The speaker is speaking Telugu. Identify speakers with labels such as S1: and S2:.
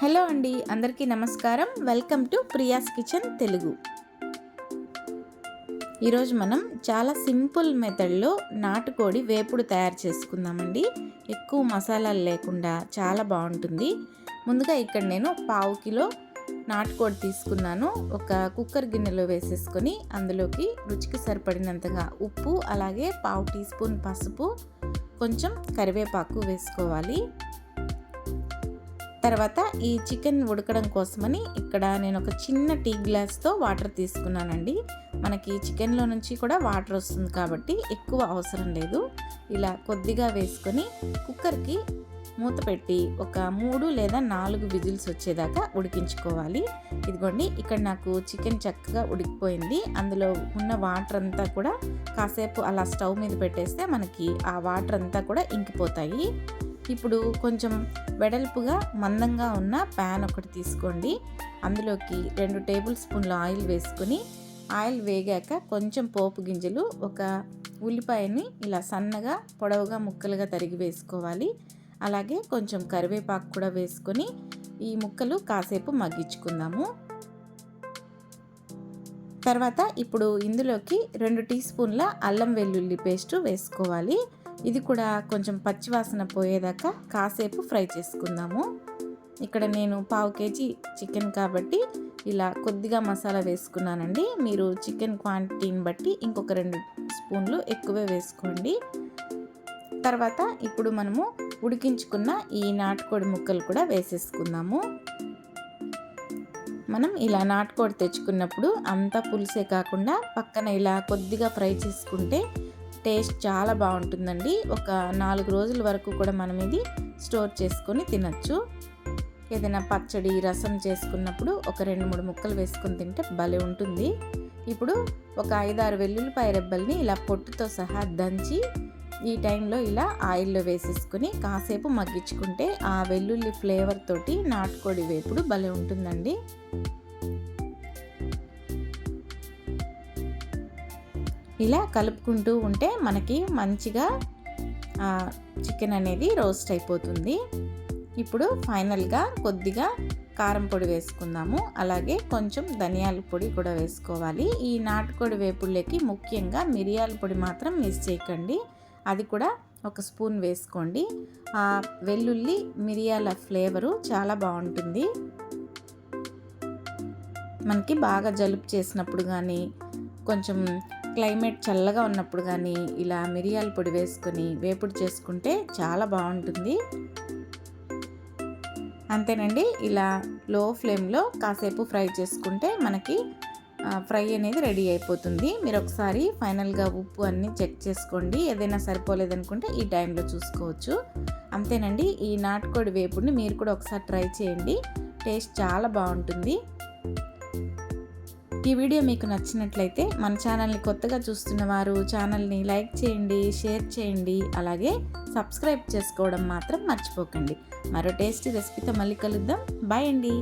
S1: హలో అండి అందరికీ నమస్కారం. Welcome to Priya's kitchen Telugu. ఈరోజు మనం చాలా సింపుల్ మెథడ్లో నాటుకోడి వేపుడు తయారు చేసుకుందామండి. ఎక్కువ మసాలాలు లేకుండా చాలా బాగుంటుంది. ముందుగా ఇక్కడ నేను పావు కిలో నాటుకోడి తీసుకున్నాను. ఒక కుక్కర్ గిన్నెలో వేసేసుకొని అందులోకి రుచికి సరిపడినంతగా ఉప్పు అలాగే పావు టీ స్పూన్ పసుపు కొంచెం కరివేపాకు వేసుకోవాలి. తర్వాత ఈ చికెన్ ఉడకడం కోసమని ఇక్కడ నేను ఒక చిన్న టీ గ్లాస్తో వాటర్ తీసుకున్నానండి. మనకి చికెన్లో నుంచి కూడా వాటర్ వస్తుంది కాబట్టి ఎక్కువ అవసరం లేదు. ఇలా కొద్దిగా వేసుకొని కుక్కర్కి మూత పెట్టి ఒక మూడు లేదా నాలుగు విజిల్స్ వచ్చేదాకా ఉడికించుకోవాలి. ఇదిగోండి ఇక్కడ నాకు చికెన్ చక్కగా ఉడికిపోయింది. అందులో ఉన్న వాటర్ అంతా కూడా కాసేపు అలా స్టవ్ మీద పెట్టేస్తే మనకి ఆ వాటర్ అంతా కూడా ఇంకిపోతాయి. ఇప్పుడు కొంచెం వెడల్పుగా మందంగా ఉన్న ప్యాన్ ఒకటి తీసుకోండి. అందులోకి రెండు టేబుల్ స్పూన్ల ఆయిల్ వేసుకొని ఆయిల్ వేగాక కొంచెం పోపు గింజలు ఒక ఉల్లిపాయని ఇలా సన్నగా పొడవుగా ముక్కలుగా తరిగి వేసుకోవాలి. అలాగే కొంచెం కరివేపాకు కూడా వేసుకొని ఈ ముక్కలు కాసేపు మగ్గించుకుందాము. తర్వాత ఇప్పుడు ఇందులోకి రెండు టీ స్పూన్ల అల్లం వెల్లుల్లి పేస్ట్ వేసుకోవాలి. ఇది కూడా కొంచెం పచ్చివాసన పోయేదాకా కాసేపు ఫ్రై చేసుకుందాము. ఇక్కడ నేను పావు కేజీ చికెన్ కాబట్టి ఇలా కొద్దిగా మసాలా వేసుకున్నానండి. మీరు చికెన్ క్వాంటిటీని బట్టి ఇంకొక రెండు స్పూన్లు ఎక్కువే వేసుకోండి. తర్వాత ఇప్పుడు మనము ఉడికించుకున్న ఈ నాటుకోడి ముక్కలు కూడా వేసేసుకుందాము. మనం ఇలా నాటుకోడి తెచ్చుకున్నప్పుడు అంతా పులుసే కాకుండా పక్కన ఇలా కొద్దిగా ఫ్రై చేసుకుంటే టేస్ట్ చాలా బాగుంటుందండి. ఒక నాలుగు రోజుల వరకు కూడా మనం ఇది స్టోర్ చేసుకొని తినచ్చు. ఏదైనా పచ్చడి రసం చేసుకున్నప్పుడు ఒక రెండు మూడు ముక్కలు వేసుకొని తింటే భలే ఉంటుంది. ఇప్పుడు ఒక ఐదారు వెల్లుల్లిపాయ రెబ్బల్ని ఇలా పొట్టుతో సహా దంచి ఈ టైంలో ఇలా ఆయిల్లో వేసేసుకుని కాసేపు మగ్గించుకుంటే ఆ వెల్లుల్లి ఫ్లేవర్ తోటి నాటుకోడి వేపుడు భలే ఉంటుందండి. ఇలా కలుపుకుంటూ ఉంటే మనకి మంచిగా చికెన్ అనేది రోస్ట్ అయిపోతుంది. ఇప్పుడు ఫైనల్గా కొద్దిగా కారం పొడి వేసుకుందాము. అలాగే కొంచెం ధనియాల పొడి కూడా వేసుకోవాలి. ఈ నాటుకోడి వేపుళ్ళకి ముఖ్యంగా మిరియాల పొడి మాత్రం మిస్ చేయకండి. అది కూడా ఒక స్పూన్ వేసుకోండి. ఆ వెల్లుల్లి మిరియాల ఫ్లేవరు చాలా బాగుంటుంది. మనకి బాగా జలుబు చేసినప్పుడు కానీ కొంచెం క్లైమేట్ చల్లగా ఉన్నప్పుడు కానీ ఇలా మిరియాల పొడి వేసుకొని వేపుడు చేసుకుంటే చాలా బాగుంటుంది. అంతేనండి ఇలా లో ఫ్లేమ్లో కాసేపు ఫ్రై చేసుకుంటే మనకి ఫ్రై అనేది రెడీ అయిపోతుంది. మీరు ఒకసారి ఫైనల్గా ఉప్పు అన్నీ చెక్ చేసుకోండి. ఏదైనా సరిపోలేదనుకుంటే ఈ టైంలో చూసుకోవచ్చు. అంతేనండి ఈ నాటుకోడి వేపుడిని మీరు కూడా ఒకసారి ట్రై చేయండి. టేస్ట్ చాలా బాగుంటుంది. ఈ వీడియో మీకు నచ్చినట్లయితే మన ఛానల్ని కొత్తగా చూస్తున్న వారు ఛానల్ని లైక్ చేయండి షేర్ చేయండి అలాగే సబ్స్క్రైబ్ చేసుకోవడం మాత్రం మర్చిపోకండి. మరో టేస్టీ రెసిపీతో మళ్ళీ కలుద్దాం. బాయ్ అండి.